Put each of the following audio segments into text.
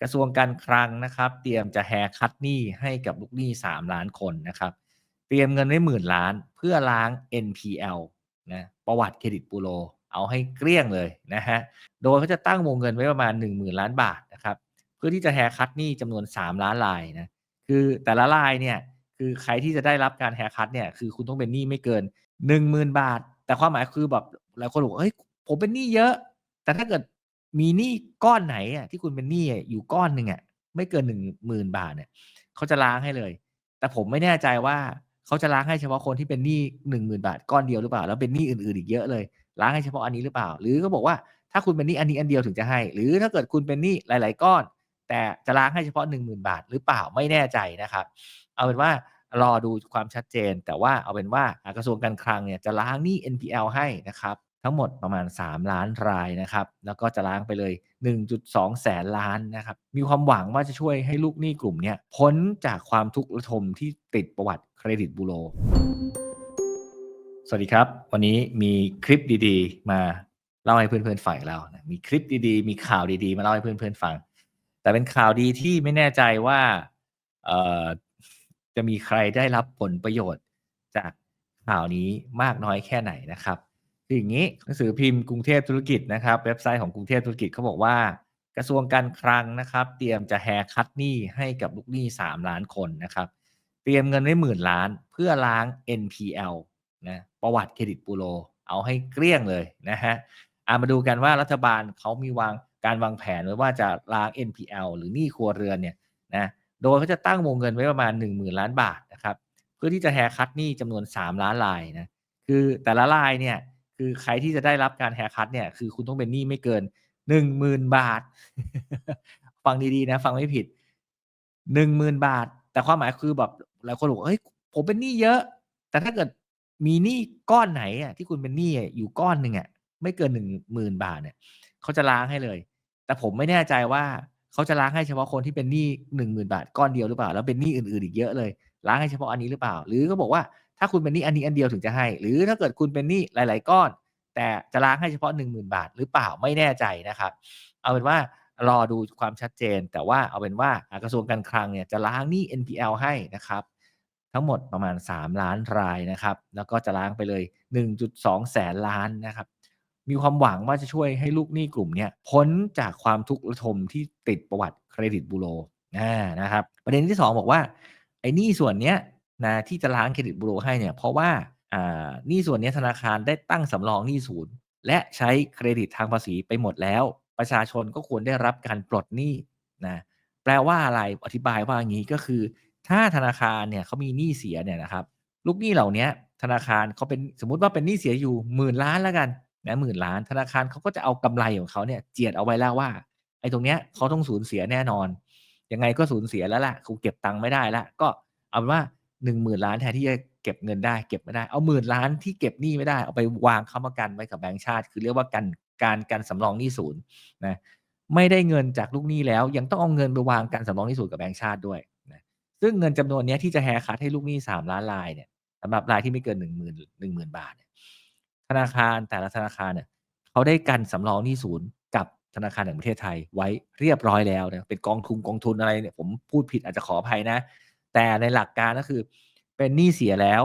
กระทรวงการคลังนะครับ เตรียมจะแฮคัตหนี้ให้กับลูกหนี้ 3 ล้านคนนะครับ เตรียมเงินไว้หมื่นล้านเพื่อล้าง NPL นะประวัติเครดิตบูโรเอาให้เกลี้ยงเลยนะฮะ โดยเขาจะตั้งวงเงินไว้ประมาณ 10,000 ล้านบาทนะครับ เพื่อที่จะแฮคัตหนี้จำนวน 3 ล้านรายนะ คือแต่ละรายเนี่ยคือใครที่จะได้รับการแฮคัตเนี่ยคือคุณต้องเป็นหนี้ไม่เกิน 10,000 บาท แต่ความหมายคือแบบหลายคนบอกเฮ้ยผมเป็นหนี้เยอะ แต่ถ้าเกิด มีหนี้ก้อนไหนอะที่คุณเป็นหนี้อยู่ก้อนหนึ่งอะไม่เกินหนึ่งหมื่นบาทเนี่ยเขาจะล้างให้เลย แต่ผมไม่แน่ใจว่าเขาจะล้างให้เฉพาะคนที่เป็นหนี้หนึ่งหมื่นบาทก้อนเดียวหรือเปล่า แล้วเป็นหนี้อื่นๆอีกเยอะเลย ล้างให้เฉพาะอันนี้หรือเปล่า หรือก็บอกว่าถ้าคุณเป็นหนี้อันนี้อันเดียวถึงจะให้ หรือถ้าเกิดคุณเป็นหนี้หลาย ๆ ก้อน แต่จะล้างให้เฉพาะหนึ่งหมื่นบาทหรือเปล่าไม่แน่ใจนะครับ เอาเป็นว่ารอดูความชัดเจน แต่ว่าเอาเป็นว่ากระทรวงการคลังเนี่ยจะล้างหนี้ NPL ให้นะครับ ทั้งหมดประมาณ 3 ล้านรายนะครับ แล้วก็จะล้างไปเลย 1.2 แสนล้านนะครับ มีความหวังว่าจะช่วยให้ลูกหนี้กลุ่มนี้พ้นจากความทุกข์ระทมที่ติดประวัติเครดิตบูโร สวัสดีครับ วันนี้มีคลิปดีๆ มาเล่าให้เพื่อนๆฟังแล้วนะมีคลิปดีๆ มีข่าวดีๆ มาเล่าให้เพื่อนๆฟัง แต่เป็นข่าวดีที่ไม่แน่ใจว่าจะมีใครได้รับผลประโยชน์จากข่าวนี้มากน้อยแค่ไหนนะครับ คืออย่างนี้หนังสือพิมพ์กรุงเทพธุรกิจนะครับ เว็บไซต์ของกรุงเทพธุรกิจเขาบอกว่า กระทรวงการคลังนะครับ เตรียมจะแฮคัตหนี้ให้กับลูกหนี้ 3 ล้านคนนะครับ เตรียมเงินไว้หมื่นล้านเพื่อล้าง NPL นะประวัติเครดิตบูโรเอาให้เกลี้ยงเลยนะฮะอามาดูกันว่ารัฐบาลเขามีวางการวางแผนไว้ว่าจะล้าง NPL หรือหนี้ครัวเรือนเนี่ยนะโดยเขาจะตั้งวงเงินไว้ประมาณ 10,000 ล้านบาทนะครับเพื่อที่จะแฮคัตหนี้จำนวน 3 ล้านรายนะคือแต่ละรายเนี่ย คือใครที่จะได้รับการแฮร์คัตเนี่ยคือคุณต้องเป็นหนี้ไม่เกิน10,000บาท ฟังดีๆนะ ฟังไม่ผิด10,000บาท แต่ความหมายคือแบบหลายคนบอกเฮ้ยผมเป็นหนี้เยอะ แต่ถ้าเกิดมีหนี้ก้อนไหนอะที่คุณเป็นหนี้อยู่ก้อนหนึ่งอะไม่เกินหนึ่งหมื่นบาทเนี่ยเขาจะล้างให้เลย แต่ผมไม่แน่ใจว่าเขาจะล้างให้เฉพาะคนที่เป็นหนี้หนึ่งหมื่นบาทก้อนเดียวหรือเปล่า แล้วเป็นหนี้อื่นๆอีกเยอะเลยล้างให้เฉพาะอันนี้หรือเปล่า หรือก็บอกว่า ถ้าคุณเป็นหนี้อันนี้อันเดียวถึงจะให้ หรือถ้าเกิดคุณเป็นหนี้หลาย ๆ ก้อน แต่จะล้างให้เฉพาะหนึ่งหมื่นบาท หรือเปล่าไม่แน่ใจนะครับ เอาเป็นว่ารอดูความชัดเจน แต่ว่าเอาเป็นว่ากระทรวงการคลังเนี่ยจะล้างหนี้ NPL ให้นะครับ ทั้งหมดประมาณ 3 ล้านรายนะครับ แล้วก็จะล้างไปเลย 1.2 แสนล้านนะครับ มีความหวังว่าจะช่วยให้ลูกหนี้กลุ่มนี้พ้นจากความทุกข์ระทมที่ติดประวัติเครดิตบูโรนะครับ ประเด็นที่ 2 บอกว่าไอ้หนี้ส่วนเนี้ย นะที่จะล้างเครดิตบูโรให้เนี่ยเพราะว่าอ่านี้ส่วนนี้ธนาคารได้ตั้งสำรองหนี้ศูนย์ และใช้เครดิตทางภาษีไปหมดแล้ว ประชาชนก็ควรได้รับการปลดหนี้นะแปลว่าอะไรอธิบายว่าอย่างนี้ก็คือ ถ้าธนาคารเนี่ยเขามีหนี้เสียเนี่ยนะครับลูกหนี้เหล่านี้ธนาคารเขาเป็นสมมติว่าเป็นหนี้เสียอยู่หมื่นล้านแล้วกันนะหมื่นล้านธนาคารเขาก็จะเอากำไรของเขาเนี่ยเจียดเอาไว้แล้วว่าไอ้ตรงเนี้ยเขาต้องสูญเสียแน่นอน ยังไงก็สูญเสียแล้วล่ะคงเก็บตังค์ไม่ได้ละก็เอาเป็นว่า หนึ่งหมื่นล้านแทนที่จะเก็บเงินได้เก็บไม่ได้เอาหมื่นล้านที่เก็บหนี้ไม่ได้เอาไปวางค้ำประกันไว้กับแบงก์ชาติ คือเรียกว่าการการการสำรองหนี้ศูนย์นะไม่ได้เงินจากลูกหนี้แล้ว ยังต้องเอาเงินไปวางการสำรองหนี้ศูนย์กับแบงก์ชาติด้วยนะซึ่งเงินจำนวนนี้ที่จะแฮคัตให้ลูกหนี้สามล้านรายเนี่ยสำหรับรายที่ไม่เกินหนึ่งหมื่นหนึ่งหมื่นบาทธนาคารแต่ละธนาคารเนี่ยเขาได้กันสำรองหนี้ศูนย์กับธนาคารแห่งประเทศไทยไว้เรียบร้อยแล้วนะเป็นกองทุนกองทุนอะไรเนี่ยผมพูดผิดอาจจะขออภัยนะ แต่ในหลักการก็คือ เป็นหนี้เสียแล้ว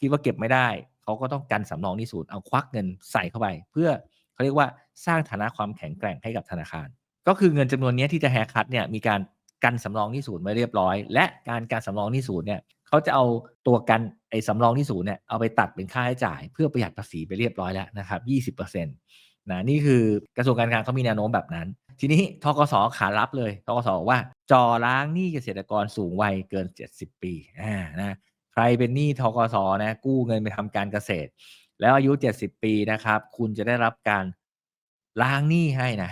คิดว่าเก็บไม่ได้ เขาก็ต้องกันสำรองหนี้ศูนย์เอาควักเงินใส่เข้าไป เพื่อเขาเรียกว่าสร้างฐานะความแข็งแกร่งให้กับธนาคาร ก็คือเงินจำนวนนี้ที่จะแฮร์คัตเนี่ยมีการกันสำรองหนี้ศูนย์ไว้เรียบร้อย และการการสำรองหนี้ศูนย์เนี่ยเขาจะเอาตัวกันไอ้สำรองหนี้ศูนย์เนี่ยเอาไปตัดเป็นค่าใช้จ่าย เพื่อประหยัดภาษีไปเรียบร้อยแล้วนะครับ 20%นะนี่คือกระทรวงการคลังเขามีแนวโน้มแบบนั้น ทีนี้ทกสขารับเลยทกสบอกว่าจอล้างหนี้เกษตรกรสูงวัยเกิน 70 ปีอ่านะใครเป็นหนี้ทกสนะกู้เงินไปทำการเกษตร แล้วอายุ 70 ปีนะครับ คุณจะได้รับการล้างหนี้ให้นะ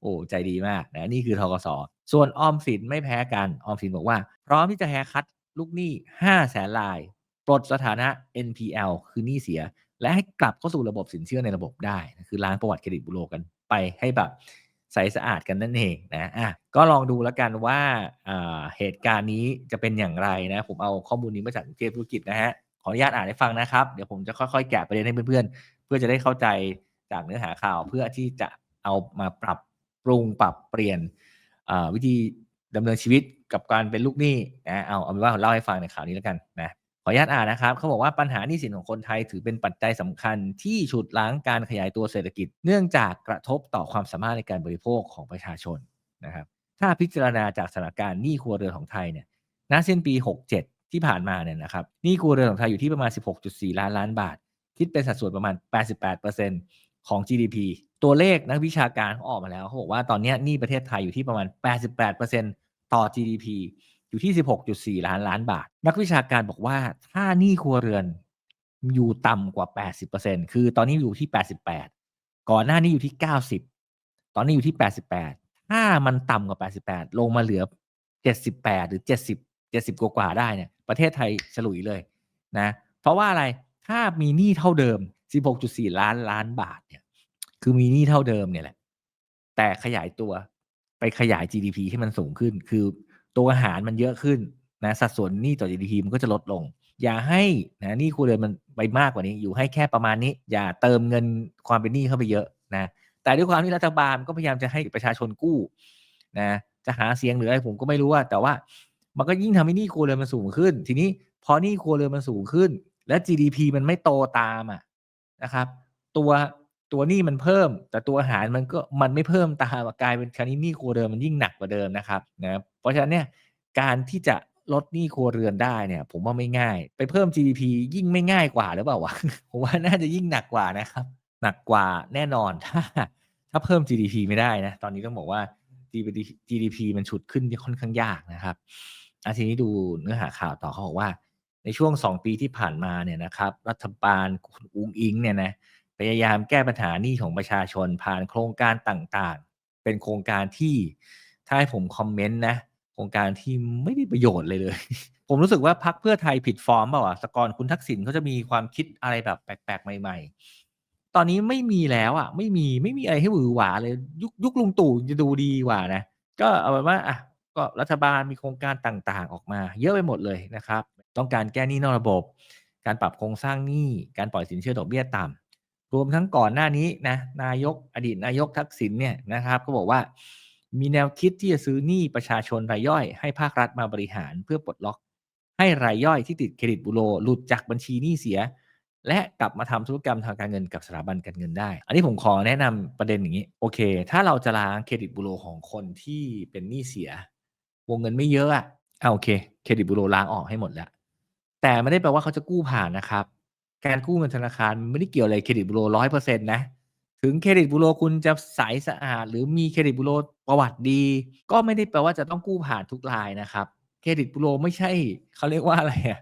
โอ้ใจดีมากนะนี่คือทกสส่วนออมสินไม่แพ้กันออมสินบอกว่า พร้อมที่จะแฮคัตลูกหนี้5แสนลายปลดสถานะ NPL คือหนี้เสีย และให้กลับเข้าสู่ระบบสินเชื่อในระบบได้ คือล้างประวัติเครดิตบูโรกันไปให้แบบ ใสสะอาดกันนั่นเองนะอะก็ลองดูแล้วกันว่าเหตุการณ์นี้จะเป็นอย่างไรนะ ผมเอาข้อมูลนี้มาจากเทพธุรกิจนะฮะขออนุญาตอ่านให้ฟังนะครับ เดี๋ยวผมจะค่อยๆ แกะประเด็นให้เพื่อนๆ เพื่อจะได้เข้าใจจากเนื้อหาข่าว เพื่อที่จะเอามาปรับปรุงปรับเปลี่ยนวิธีดำเนินชีวิตกับการเป็นลูกหนี้นะเอาเอาเป็นว่าเล่าให้ฟังในข่าวนี้แล้วกันนะ ขออนุญาตอ่านนะครับเขาบอกว่าปัญหาหนี้สินของคนไทยถือเป็นปัจจัยสำคัญที่ฉุดล้างการขยายตัวเศรษฐกิจ เนื่องจากกระทบต่อความสามารถในการบริโภคของประชาชนนะครับถ้าพิจารณาจากสถานการณ์หนี้ครัวเรือนของไทยเนี่ยณสิ้นปี 67 ที่ผ่านมาเนี่ยนะครับหนี้ครัวเรือนของไทยอยู่ที่ประมาณ 16.4 ล้านล้านบาท คิดเป็นสัดส่วนประมาณ 88%ของ GDP ตัวเลขนักวิชาการเขาออกมาแล้วเขาบอกว่าตอนนี้หนี้ประเทศไทยอยู่ที่ประมาณ 88%ต่อ GDP อยู่ที่ 16.4 ล้านล้านบาท นักวิชาการบอกว่าถ้าหนี้ครัวเรือนอยู่ต่ำกว่า 80%คือตอนนี้อยู่ที่ 88 ก่อนหน้านี้อยู่ที่ 90 ตอนนี้อยู่ที่ 88 ถ้ามันต่ำกว่า 88 ลงมาเหลือ 78 หรือ 70 70 กว่าๆได้เนี่ยประเทศไทยฉลุยเลยนะเพราะว่าอะไรถ้ามีหนี้เท่าเดิม 16.4 ล้านล้านบาทเนี่ยคือมีหนี้เท่าเดิมเนี่ยแหละแต่ขยายตัวไปขยาย GDP ให้มันสูงขึ้น คือ ตัวอาหารมันเยอะขึ้นนะสัดส่วนหนี้ต่อ GDP มันก็จะลดลง อย่าให้นะหนี้ครัวเรือนมันไปมากกว่านี้ อยู่ให้แค่ประมาณนี้ อย่าเติมเงินความเป็นหนี้เข้าไปเยอะนะแต่ด้วยความที่รัฐบาลก็พยายามจะให้ประชาชนกู้นะจะหาเสียงหรืออะไรผมก็ไม่รู้ว่า แต่ว่ามันก็ยิ่งทำให้หนี้ครัวเรือนมันสูงขึ้น ทีนี้พอหนี้ครัวเรือนมันสูงขึ้น และ GDP มันไม่โตตามอะนะครับ ตัว ตัวหนี้มันเพิ่ม แต่ตัวอาหารมันก็มันไม่เพิ่มตามกลายเป็นคราวนี้หนี้ครัวเรือนมันยิ่งหนักกว่าเดิมนะครับนะเพราะฉะนั้นเนี่ยการที่จะลดหนี้ครัวเรือนได้เนี่ย ผมว่าไม่ง่าย ไปเพิ่ม GDP ยิ่งไม่ง่ายกว่าหรือเปล่าวะผมว่าน่าจะยิ่งหนักกว่านะครับ หนักกว่าแน่นอนถ้าถ้าเพิ่ม GDP ไม่ได้นะตอนนี้ต้องบอกว่า GDP มันฉุดขึ้นค่อนข้างยากนะครับอาทีนี้ดูเนื้อหาข่าวต่อเขาบอกว่า ในช่วง 2 ปีที่ผ่านมาเนี่ยนะครับ รัฐบาลคุณอุ้งอิงเนี่ยนะ พยายามแก้ปัญหานี้ของประชาชนผ่านโครงการต่างๆ เป็นโครงการที่ถ้าให้ผมคอมเมนต์นะโครงการที่ไม่ได้ประโยชน์เลยเลย ผมรู้สึกว่าพักเพื่อไทยผิดฟอร์มเปล่าวะสกรคุณทักษิณเขาจะมีความคิดอะไรแบบแปลกๆ ใหม่ ๆ ตอนนี้ไม่มีแล้วอะ ไม่มีไม่มีอะไรให้หวือหวาเลย ยุคยุคลุงตู่จะดูดีกว่านะ ก็เอาเป็นว่าอะก็รัฐบาลมีโครงการต่างๆ ออกมา เยอะไปหมดเลยนะครับ ต้องการแก้หนี้นอกระบบ การปรับโครงสร้างหนี้การปล่อยสินเชื่อดอกเบี้ยต่ำ รวมทั้งก่อนหน้านี้นะนายกอดีตนายกทักษิณเนี่ยนะครับก็บอกว่ามีแนวคิดที่จะซื้อหนี้ประชาชนรายย่อยให้ภาครัฐมาบริหารเพื่อปลดล็อก ให้รายย่อยที่ติดเครดิตบูโรหลุดจากบัญชีหนี้เสีย และกลับมาทำธุรกรรมทางการเงินกับสถาบันการเงินได้ อันนี้ผมขอแนะนำประเด็นอย่างนี้โอเค ถ้าเราจะล้างเครดิตบูโรของคนที่เป็นหนี้เสีย วงเงินไม่เยอะอะเอาโอเคเครดิตบูโรล้างออกให้หมดแล้ว แต่ไม่ได้แปลว่าเขาจะกู้ผ่านนะครับ การกู้เงินธนาคารไม่ได้เกี่ยวอะไรเครดิตบูโรร้อยเปอร์เซ็นต์นะ ถึงเครดิตบูโรคุณจะใสสะอาด หรือมีเครดิตบูโรประวัติดี ก็ไม่ได้แปลว่าจะต้องกู้ผ่านทุกรายนะครับเครดิตบูโรไม่ใช่เขาเรียกว่าอะไรอะ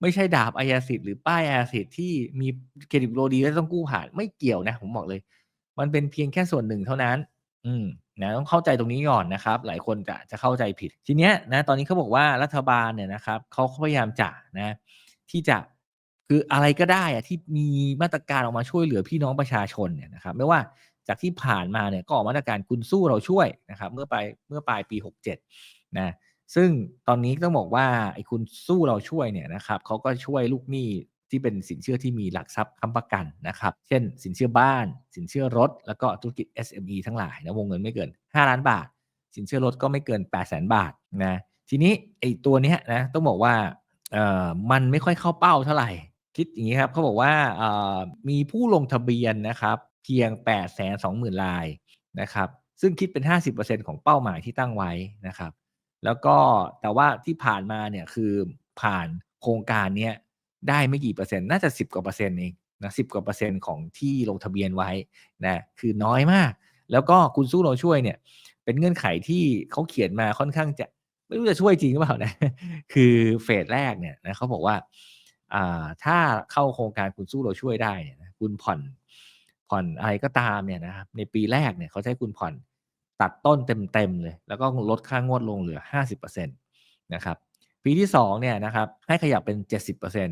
ไม่ใช่ดาบอายาสิทธิ์หรือป้ายอายาสิทธิ์ที่มีเครดิตบูโรดีแล้วต้องกู้ผ่านไม่เกี่ยวนะ ผมบอกเลย มันเป็นเพียงแค่ส่วนหนึ่งเท่านั้น อืมนะต้องเข้าใจตรงนี้ก่อนนะครับ หลายคนจะจะเข้าใจผิด ทีเนี้ยนะ ตอนนี้เขาบอกว่ารัฐบาลเนี่ยนะครับเขาพยายามจะนะ ที่จะ คืออะไรก็ได้อะที่มีมาตรการออกมาช่วยเหลือพี่น้องประชาชนเนี่ยนะครับไม่ว่าจากที่ผ่านมาเนี่ยก็ออกมาตรการคุณสู้เราช่วยนะครับ เมื่อปลายเมื่อปลายปี 67นะซึ่งตอนนี้ต้องบอกว่าไอ้คุณสู้เราช่วยเนี่ยนะครับเขาก็ช่วยลูกหนี้ที่เป็นสินเชื่อที่มีหลักทรัพย์ค้ำประกันนะครับ เช่น สินเชื่อบ้าน สินเชื่อรถ แล้วก็ธุรกิจ SME ทั้งหลายนะวงเงินไม่เกิน 5 ล้านบาท สินเชื่อรถก็ไม่เกิน 8 0 0 0 0 0บาทนะทีนี้ไอ้ตัวเนี้ยนะต้องบอกว่าเอ่อมันไม่ค่อยเข้าเป้าเท่าไหร่ คิดอย่างนี้ครับเขาบอกว่ามีผู้ลงทะเบียนนะครับเพียง 8 2 0 0 0 0รายนะครับซึ่งคิดเป็น 50%ของเป้าหมายที่ตั้งไว้นะครับ แล้วก็แต่ว่าที่ผ่านมาเนี่ยคือผ่านโครงการเนี้ยได้ไม่กี่เปอร์เซ็นต์น่าจะ 10 กว่าเปอร์เซ็นต์เองนะสิกว่าเปอร์เซ็นต์ของที่ลงทะเบียนไว้นะคือน้อยมาก แล้วก็คุณสู้เราช่วยเนี่ยเป็นเงื่อนไขที่เขาเขียนมาค่อนข้างจะไม่รู้จะช่วยจริงหรือเปล่านะ คือเฟสแรกเนี่ยนะเขาบอกว่า ถ้าเข้าโครงการคุณสู้เราช่วยได้เนี่ยนะคุณผ่อนผ่อนอะไรก็ตามเนี่ยนะครับในปีแรกเนี่ยเขาใช้คุณผ่อนตัดต้นเต็มๆเลย แล้วก็ลดค่างวดลงเหลือ 50%นะครับปีที่2เนี่ยนะครับให้ขยับเป็น 70%น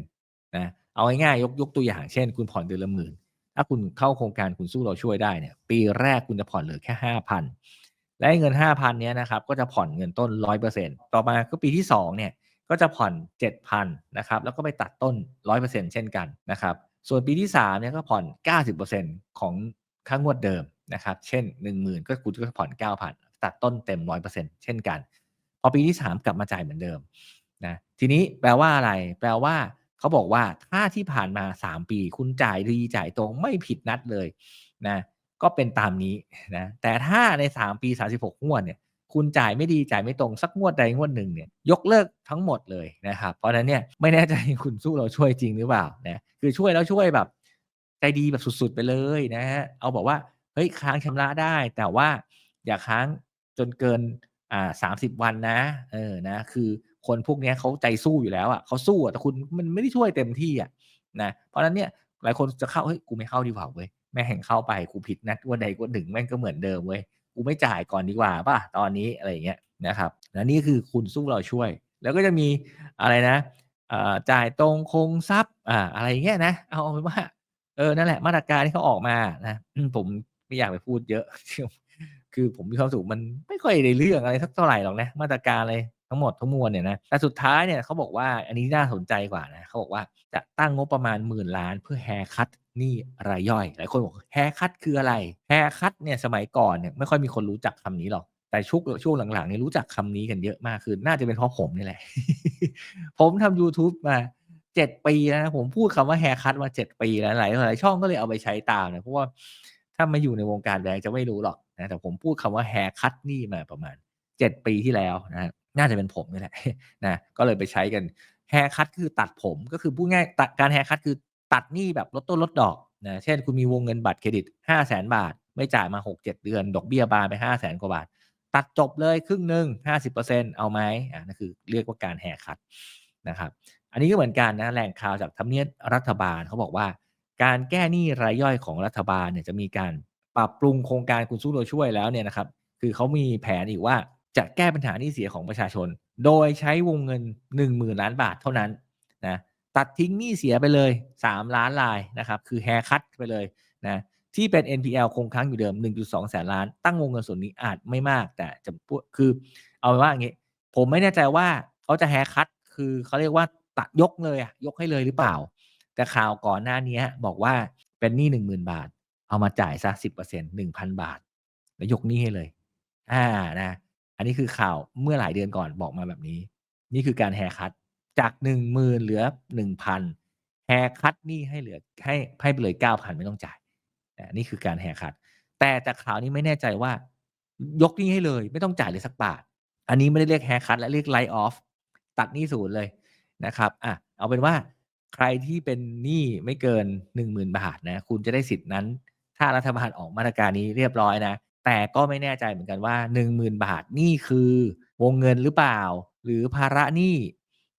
ะเอาง่ายๆยกยกตัวอย่างเช่น คุณผ่อนเดือนละหมื่นถ้าคุณเข้าโครงการคุณสู้เราช่วยได้เนี่ยปีแรกคุณจะผ่อนเหลือแค่ 5,000 และเงิน 5,000เนี้ยนะครับก็จะผ่อนเงินต้น 100%ต่อมาก็ปีที่2เนี่ย ก็จะผ่อน 7,000นะครับแล้วก็ไปตัดต้น 100%เช่นกันนะครับส่วนปีที่3เนี่ยก็ผ่อน 90%ของค่างวดเดิมนะครับเช่น 10,000 ก็คุณก็ผ่อน 9,000 ตัดต้นเต็ม 100%เช่นกัน พอปีที่ 3 กลับมาจ่ายเหมือนเดิมนะทีนี้แปลว่าอะไร แปลว่าเขาบอกว่าถ้าที่ผ่านมา 3 ปี คุณจ่ายดีจ่ายตรงไม่ผิดนัดเลยนะก็เป็นตามนี้นะแต่ถ้าใน 3 ปี 36งวดเนี่ย คุณจ่ายไม่ดีจ่ายไม่ตรงสักงวดใดงวดหนึ่งเนี่ยยกเลิกทั้งหมดเลยนะครับ เพราะนั้นเนี่ยไม่แน่ใจคุณสู้เราช่วยจริงหรือเปล่านะคือช่วยแล้วช่วยแบบ ใจดีแบบสุดๆไปเลยนะฮะเอาบอกว่าเฮ้ยค้างชำระได้ แต่ว่าอย่าค้างจนเกินอ่าสามสิบวันนะเออนะคือคนพวกนี้เขาใจสู้อยู่แล้วอะเขาสู้อะแต่คุณมันไม่ได้ช่วยเต็มที่อะนะเพราะนั้นเนี่ยหลายคนจะเข้าเฮ้ยกูไม่เข้าดีกว่าเว้ยแม่แห่งเข้าไปกูผิดนัดวันใดวันหนึ่งแม่งก็เหมือนเดิมเว้ย กูไม่จ่ายก่อนดีกว่าป่ะตอนนี้อะไรอย่างเงี้ยนะครับและนี่คือคุณสู้เราช่วย แล้วก็จะมีอะไรนะจ่ายตรงคงทรัพย์อ่าอะไรเงี้ยนะ เอาเป็นว่าเออนั่นแหละมาตรการที่เขาออกมานะผมไม่อยากไปพูดเยอะ คือผมมีความสุขมันไม่ค่อยในเรื่องอะไรสักเท่าไหร่หรอกนะ มาตรการอะไร ทั้งหมดทั้งมวลเนี่ยนะแต่สุดท้ายเนี่ยเขาบอกว่าอันนี้น่าสนใจกว่านะเขาบอกว่าจะตั้งงบประมาณหมื่นล้านเพื่อแฮคัตนี่รายย่อย หลายคนบอกแฮคัตคืออะไรแฮคัตเนี่ยสมัยก่อนเนี่ยไม่ค่อยมีคนรู้จักคำนี้หรอกแต่ช่วงช่วงหลังๆนี่รู้จักคำนี้กันเยอะมากคือน่าจะเป็นเพราะผมนี่แหละ ผมทำ YouTube มาเจ็ดปีแล้วนะผมพูดคำว่าแฮคัตมาเจ็ดปีแล้วหลายหลายช่องก็เลยเอาไปใช้ตามนะเพราะว่าถ้ามาอยู่ในวงการแบงค์จะไม่รู้หรอกนะแต่ผมพูดคำว่าแฮคัตนี่มาประมาณเจ็ดปีที่แล้วนะ น่าจะเป็นผมนี่แหละนะก็เลยไปใช้กันแฮคัตคือตัดผมก็คือพูดง่ายตัดการแฮคัตคือตัดหนี้แบบลดต้นลดดอกนะเช่นคุณมีวงเงินบัตรเครดิตห้าแสนบาท ไม่จ่ายมาหกเจ็ดเดือน ดอกเบี้ยบานไปห้าแสนกว่าบาท ตัดจบเลยครึ่งหนึ่งห้าสิบเปอร์เซ็นเอาไหมอ่านั่นคือเรียกว่าการแฮคัตนะครับอันนี้ก็เหมือนกันนะแหล่งข่าวจากทำเนียบรัฐบาลเขาบอกว่า การแก้หนี้รายย่อยของรัฐบาลเนี่ยจะมีการปรับปรุงโครงการคุณสู้โดยช่วยแล้วเนี่ยนะครับคือเขามีแผนอีกว่า จะแก้ปัญหานี้เสียของประชาชน โดยใช้วงเงิน 1 0,000 ล้านบาทเท่านั้นนะตัดทิ้งหนี้เสียไปเลย 3 ล้านลายนะครับคือแฮคัตไปเลยนะที่เป็น NPL คงค้างอยู่เดิม 1.2 แสนล้าน ตั้งวงเงินส่วนนี้อาจไม่มากแต่จะคือ เอาไว้ว่าอย่างนี้ผมไม่แน่ใจว่าเขาจะแฮคัตคือเขาเรียกว่าตัดยกเลยอะยกให้เลยหรือเปล่า แต่ข่าวก่อนหน้านี้บอกว่าเป็นหนี้หนึ่งหมื่นบาทเอามาจ่ายซะสิบเปอร์เซ็นหนึ่งพันบาท แล้วยกหนี้ให้เลย อ่านะ อันนี้คือข่าวเมื่อหลายเดือนก่อนบอกมาแบบนี้ นี่คือการแฮคัตจากหนึ่งหมื่นเหลือหนึ่งพันแฮคัตนี่ให้เหลือให้ให้ไปเลยเก้าพันไม่ต้องจ่ายนี่คือการแฮคัตแต่จากข่าวนี้ไม่แน่ใจว่ายกนี้ให้เลย ไม่ต้องจ่ายเลยสักบาท อันนี้ไม่ได้เรียกแฮคัตและเรียกไลออฟตัดหนี้ศูนย์เลยนะครับอะเอาเป็นว่าใครที่เป็นหนี้ไม่เกิน10,000บาทนะคุณจะได้สิทธินั้น ถ้ารัฐบาลออกมาตรการนี้เรียบร้อยนะ แต่ก็ไม่แน่ใจเหมือนกันว่า 10,000 บาทนี่คือวงเงินหรือเปล่า หรือภาระหนี้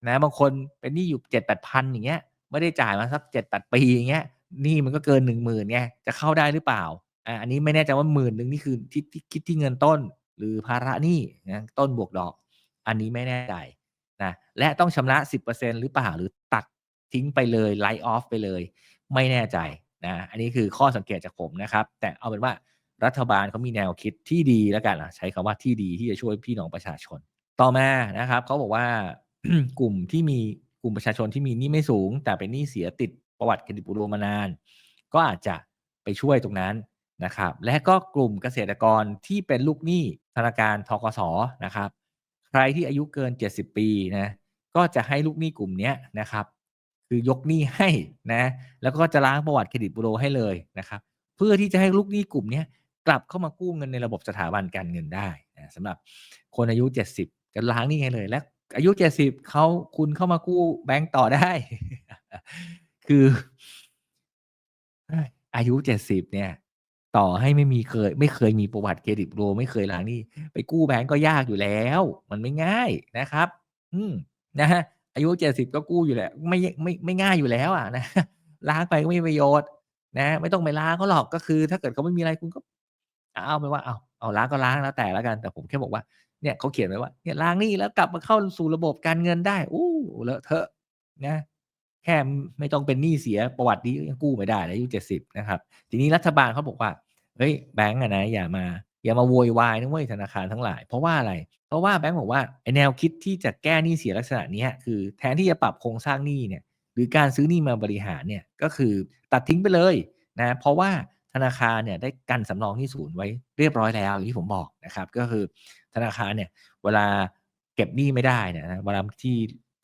นะบางคนเป็นหนี้อยู่7-8พันอย่างเงี้ยไม่ได้จ่ายมาสัก7-8ปีอย่างเงี้ยหนี้มันก็เกิน10,000ไงจะเข้าได้หรือเปล่าอ่าอันนี้ไม่แน่ใจว่าหมื่นหนึ่งนี่คือที่คิดที่เงินต้น หรือภาระหนี้นะต้นบวกดอก อันนี้ไม่แน่ใจนะและต้องชำระ10%หรือเปล่าหรือตัดทิ้งไปเลยไลท์ออฟไปเลย ไม่แน่ใจนะอันนี้คือข้อสังเกตจากผมนะครับ แต่เอาเป็นว่า รัฐบาลเขามีแนวคิดที่ดีแล้วกันใช้คำว่าที่ดีที่จะช่วยพี่น้องประชาชน ต่อมานะครับเขาบอกว่ากลุ่มที่มีกลุ่มประชาชนที่มีหนี้ไม่สูง แต่เป็นหนี้เสียติดประวัติเครดิตบูโรมานาน ก็อาจจะไปช่วยตรงนั้นนะครับ และก็กลุ่มเกษตรกรที่เป็นลูกหนี้ธนาคารทกสนะครับ ใครที่อายุเกิน 70 ปีนะก็จะให้ลูกหนี้กลุ่มนี้นะครับ คือยกหนี้ให้นะแล้วก็จะล้างประวัติเครดิตบูโรให้เลยนะครับ เพื่อที่จะให้ลูกหนี้กลุ่มนี้ กลับเข้ามากู้เงินในระบบสถาบันการเงินได้นะสำหรับคนอายุ 70 จะล้างนี้ให้เลย และอายุ 70เขาคุณเข้ามากู้แบงก์ต่อได้ คืออายุ 70 เนี่ย ต่อให้ไม่มีเคย ไม่เคยมีประวัติเครดิตโรไม่เคยล้างนี่ไปกู้แบงก์ก็ยากอยู่แล้ว มันไม่ง่ายนะครับ อืมนะฮะอายุเจ็ดสิบก็กู้อยู่แหละไม่ไม่ไม่ง่ายอยู่แล้วอะนะล้างไปก็ไม่มีประโยชน์นะไม่ต้องไปล้างเขาหรอกก็คือ ถ้าเกิดเขาไม่มีอะไรคุณก็ เอาไปว่าเอาเอาล้างก็ล้างแล้วแต่แล้วกัน แต่ผมแค่บอกว่าเนี่ยเขาเขียนไว้ว่าเนี่ยล้างนี่แล้วกลับมาเข้าสู่ระบบการเงินได้อู้เลอะเทอะนะแค่ไม่ต้องเป็นหนี้เสียประวัตินี้ยังกู้ไม่ได้อายุเจ็ดสิบนะครับ ทีนี้รัฐบาลเขาบอกว่าเฮ้ยแบงก์อะนะอย่ามาอย่ามาโวยวายนะเว้ยธนาคารทั้งหลาย เพราะว่าอะไร เพราะว่าแบงก์บอกว่าไอแนวคิดที่จะแก้หนี้เสียลักษณะนี้คือแทนที่จะปรับโครงสร้างหนี้เนี่ยหรือการซื้อหนี้มาบริหารเนี่ยก็คือตัดทิ้งไปเลยนะเพราะว่า ธนาคารเนี่ยได้กันสำรองหนี้ศูนย์ไว้เรียบร้อยแล้วอย่างที่ผมบอกนะครับก็คือธนาคารเนี่ยเวลาเก็บหนี้ไม่ได้เนี่ยเวลาที่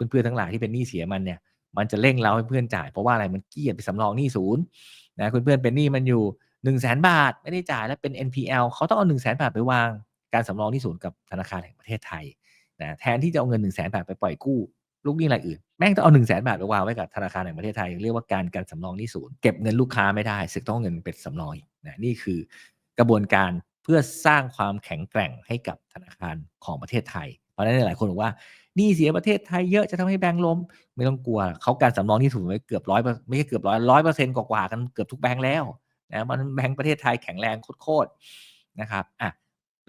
เพื่อนๆทั้งหลายที่เป็นหนี้เสียมันเนี่ยมันจะเร่งเราให้เพื่อนจ่ายเพราะว่าอะไรมันเกียดไปสำรองหนี้ศูนย์นะเพื่อนๆเป็นหนี้มันอยู่1นึ่งแสนบาทไม่ได้จ่ายแล้วเป็น NPL เขาต้องเอา1นึ่งแสนบาทไปวางการสำรองหนี้ศูนย์กับธนาคารแห่งประเทศไทยนะแทนที่จะเอาเงิน1นึ่งแสนบาทไปปล่อยกู้ลูกหนี้รายอื่น แม่งต้องเอา1นึ่งแสนบาทไปวางไว้กับธนาคารแห่งประเทศไทยเรียกว่าการการสำรองนี้ศูนย์เก็บเงินลูกค้าไม่ได้สึกต้องเงินเป็นสำรองนะนี่คือกระบวนการเพื่อสร้างความแข็งแกร่งให้กับธนาคารของประเทศไทย เพราะฉะนั้นหลายคนบอกว่านี้เสียประเทศไทยเยอะจะทำให้แบงก์ล้ม ไม่ต้องกลัวเขาการสำรองที่ถูกไว้เกือบร้อยไม่ใช่เกือบร้อยร้อยเปอร์เซ็นต์กว่ากันเกือบทุกแบงก์แล้วนะมันแบงก์ประเทศไทยแข็งแรงโคตรนะครับอะ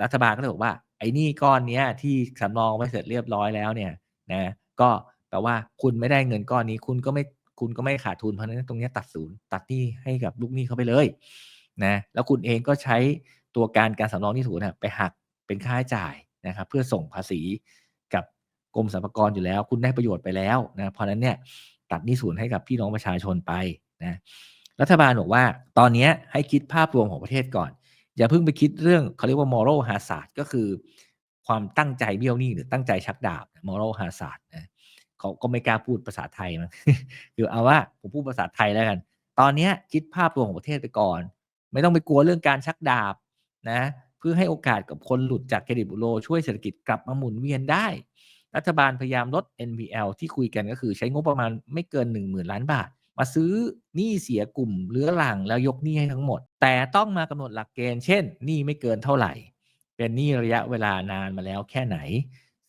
รัฐบาลก็เลยบอกว่าไอ้นี่ก้อนเนี้ยที่สำรองไว้เสร็จเรียบร้อยแล้วเนี่ยนะก็ แปลว่าคุณไม่ได้เงินก้อนนี้ คุณก็ไม่คุณก็ไม่ขาดทุนเพราะนั้นตรงนี้ตัดศูนย์ตัดหนี้ให้กับลูกหนี้เขาไปเลยนะแล้วคุณเองก็ใช้ตัวการการสำรองที่ถูกนะไปหักเป็นค่าใช้จ่ายนะครับเพื่อส่งภาษีกับกรมสรรพากรอยู่แล้ว คุณได้ประโยชน์ไปแล้วนะเพราะนั้นเนี่ยตัดหนี้ศูนย์ให้กับพี่น้องประชาชนไปนะรัฐบาลบอกว่าตอนนี้ให้คิดภาพรวมของประเทศก่อน อย่าเพิ่งไปคิดเรื่องเขาเรียกว่า moral hazard ก็คือ ความตั้งใจเบี้ยวหนี้หรือตั้งใจชักดาบ moral hazard นะ เขาก็ไม่กล้าพูดภาษาไทยมั้งคือเอาว่าผมพูดภาษาไทยแล้วกัน ตอนนี้คิดภาพรวมของประเทศไปก่อน ไม่ต้องไปกลัวเรื่องการชักดาบนะเพื่อให้โอกาสกับคนหลุดจากเครดิตบูโรช่วยเศรษฐกิจกลับมาหมุนเวียนได้ รัฐบาลพยายามลด NPL ที่คุยกันก็คือใช้งบประมาณไม่เกิน 1 0,000 ล้านบาท มาซื้อหนี้เสียกลุ่มเรื้อรังแล้วยกหนี้ให้ทั้งหมด แต่ต้องมากำหนดหลักเกณฑ์เช่นหนี้ไม่เกินเท่าไหร่ เป็นหนี้ระยะเวลานานมาแล้วแค่ไหน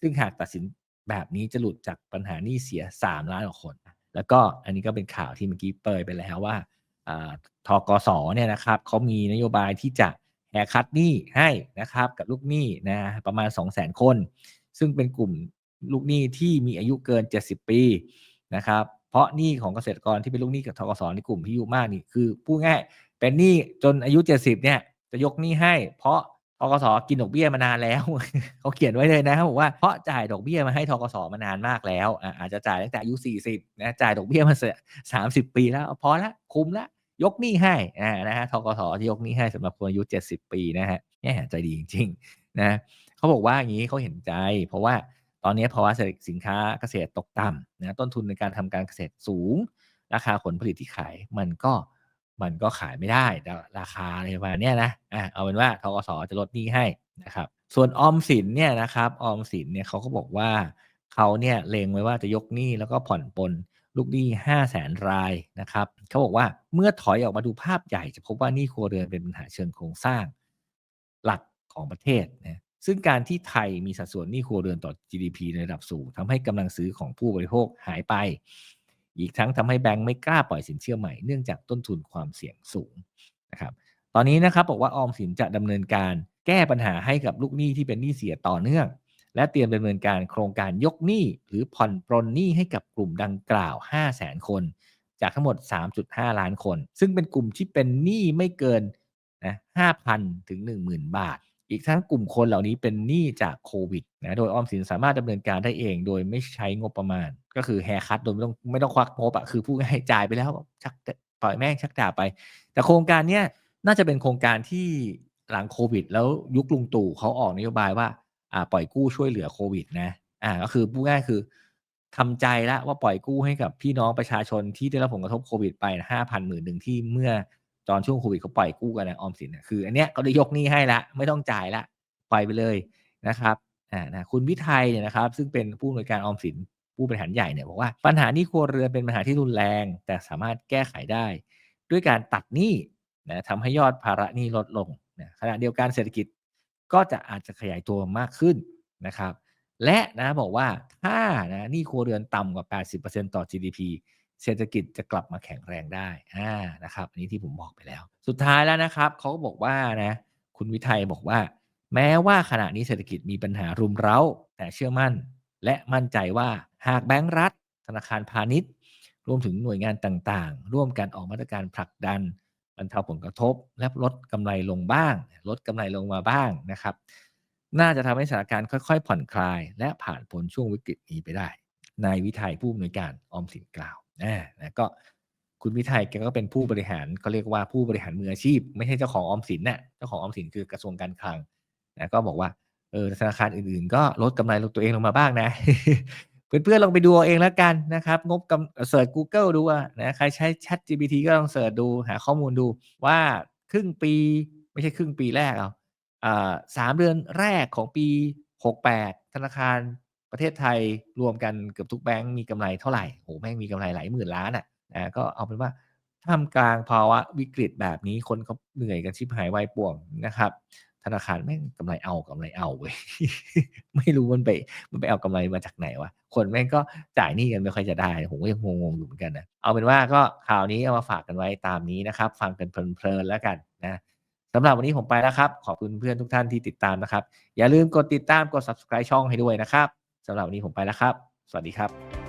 ซึ่งหากตัดสิน แบบนี้จะหลุดจากปัญหานี้เสีย 3 ล้านกว่าคน แล้วก็อันนี้ก็เป็นข่าวที่เมื่อกี้เปิดไปแล้วว่าทกสเนี่ยนะครับเขามีนโยบายที่จะแฮคัดหนี้ให้นะครับกับลูกหนี้นะประมาณ 2 0 0 0 0 0 คน ซึ่งเป็นกลุ่มลูกหนี้ที่มีอายุเกิน 70 ปีนะครับเพราะหนี้ของเกษตรกรที่เป็นลูกหนี้กับทกสในกลุ่มที่อายุมากนี่คือพูดง่ายเป็นหนี้จนอายุ 70เนี่ยจะยกหนี้ให้ เพราะ กสกินดอกเบี้ยมานานแล้วเขาเขียนไว้เลยนะครับบอกว่าเพราะจ่ายดอกเบี้ยมาให้ทกสมานานมากแล้วอาจจะจ่ายตั้งแต่อายุ40นะจ่ายดอกเบี้ยมาสามสิบปีแล้วพอละคุ้มละยกหนี้ให้นะฮะทกสที่ยกหนี้ให้สำหรับคนอายุ 70 ปีนะฮะนี่ยใจดีจริงๆนะเขาบอกว่าอย่างนี้เขาเห็นใจ เพราะว่าตอนนี้ภาวะเศรษฐกิจสินค้าเกษตรตกต่ำนะต้นทุนในการทำการเกษตรสูง ราคาผลผลิตที่ขายมันก็ มันก็ขายไม่ได้ราคาอะไรประมาณนี้นะอะเอาเป็นว่าทกสจะลดหนี้ให้นะครับ ส่วนออมสินเนี่ยนะครับออมสินเนี่ยเขาก็บอกว่าเขาเนี่ยเลงไว้ว่าจะยกหนี้แล้วก็ผ่อนปลนลูกหนี้5 0 0แสนรายนะครับเขาบอกว่าเมื่อถอยออกมาดูภาพใหญ่จะพบว่านี่ครัวเรือนเป็นปัญหาเชิงโครงสร้างหลักของประเทศนะซึ่งการที่ไทยมีสัดส่วนหนี้ครัวเรือนต่อ GDP ในระดับสูงทำให้กำลังซื้อของผู้บริโภคหายไป อีกทั้งทำให้แบงก์ไม่กล้าปล่อยสินเชื่อใหม่เนื่องจากต้นทุนความเสี่ยงสูงนะครับตอนนี้นะครับบอกว่าออมสินจะดำเนินการแก้ปัญหาให้กับลูกหนี้ที่เป็นหนี้เสียต่อเนื่อง และเตรียมดำเนินการโครงการยกหนี้หรือผ่อนปรนหนี้ให้กับกลุ่มดังกล่าว 5 0 0แสนคน จากทั้งหมด 3.5 ล้านคน ซึ่งเป็นกลุ่มที่เป็นหนี้ไม่เกินนะ5,000 ถึง 10,000 บาท อีกทั้งกลุ่มคนเหล่านี้เป็นหนี้จากโควิดนะ โดยออมสินสามารถดำเนินการได้เอง โดยไม่ใช้งบประมาณ ก็คือแฮคัตโดยไม่ต้องไม่ต้องควักงบอะคือผู้ให้จ่ายไปแล้วชักปล่อยแม่งชักดาไป แต่โครงการเนี้ยน่าจะเป็นโครงการที่หลังโควิด แล้วยุคลุงตู่เขาออกนโยบายว่าอ่าปล่อยกู้ช่วยเหลือโควิดนะ อ่าก็คือพูดง่ายคือทำใจแล้วว่าปล่อยกู้ให้กับพี่น้องประชาชนที่ได้รับผลกระทบโควิดไปห้าพันหมื่นหนึ่งที่เมื่อ ตอนช่วงโควิดเขาปล่อยกู้กันนะออมสินนะคือ อันเนี้ยเขาได้ยกหนี้ให้ละไม่ต้องจ่ายละปล่อยไปเลยนะครับอ่านะคุณวิทัยเนี่ยนะครับ ซึ่งเป็นผู้อำนวยการออมสินผู้บริหารใหญ่เนี่ยบอกว่าปัญหานี้ครัวเรือนเป็นปัญหาที่รุนแรง แต่สามารถแก้ไขได้ ด้วยการตัดหนี้นะทำให้ยอดภาระหนี้ลดลงนะขณะเดียวกันเศรษฐกิจก็จะอาจจะขยายตัวมากขึ้นนะครับ และนะบอกว่าถ้านะนี่ครัวเรือนต่ำกว่า 80%ต่อ GDP เศรษฐกิจจะกลับมาแข็งแรงได้อ่านะครับ อันนี้ที่ผมบอกไปแล้ว สุดท้ายแล้วนะครับเขาก็บอกว่านะคุณวิทัยบอกว่า แม้ว่าขณะนี้เศรษฐกิจมีปัญหารุมเร้า แต่เชื่อมั่น และมั่นใจว่าหากแบงก์รัฐ ธนาคารพาณิชย์ รวมถึงหน่วยงานต่างๆ ร่วมกันออกมาตรการผลักดันบรรเทาผลกระทบ และลดกำไรลงบ้าง ลดกำไรลงมาบ้างนะครับ น่าจะทำให้สถานการณ์ค่อยๆ ผ่อนคลาย และผ่านพ้นช่วงวิกฤตนี้ไปได้นายวิทัยผู้อำนวยการออมสินกล่าว นะนะก็คุณวิทัยแกก็เป็นผู้บริหารเขาเรียกว่าผู้บริหารมืออาชีพ ไม่ใช่เจ้าของออมสินน่ะเจ้าของออมสินคือกระทรวงการคลังนะก็บอกว่าเออธนาคารอื่นๆ ก็ลดกำไรลงตัวเองลงมาบ้างนะ เพื่อนๆลองไปดูเอาเองแล้วกันนะครับ งบกำเสิร์ช Google ดูนะใครใช้ Chat GPT ก็ลองเสิร์ชดูหาข้อมูลดูว่าครึ่งปีไม่ใช่ครึ่งปีแรกเอาอ่าสามเดือนแรกของปี 68 ธนาคาร ประเทศไทยรวมกันเกือบทุกแบงก์มีกำไรเท่าไหร่โหแม่งมีกำไรหลายหมื่นล้านอะนะก็เอาเป็นว่าท่ามกลางภาวะวิกฤตแบบนี้คนเขาเหนื่อยกันชิบหายวายป่วงนะครับ ธนาคารแม่งกำไรเอากำไรเอาเว้ยไม่รู้มันไปมันไปเอากำไรมาจากไหนวะคนแม่งก็จ่ายหนี้กันไม่ค่อยจะได้ผมก็ยังงงๆอยู่เหมือนกันนะเอาเป็นว่าก็ข่าวนี้เอามาฝากกันไว้ตามนี้นะครับ ฟังกันเพลินๆแล้วกันนะสำหรับวันนี้ผมไปแล้วครับ ขอบคุณเพื่อนทุกท่านที่ติดตามนะครับ อย่าลืมกดติดตามกด subscribe ช่องให้ด้วยนะครับ สำหรับวันนี้ผมไปแล้วครับ สวัสดีครับ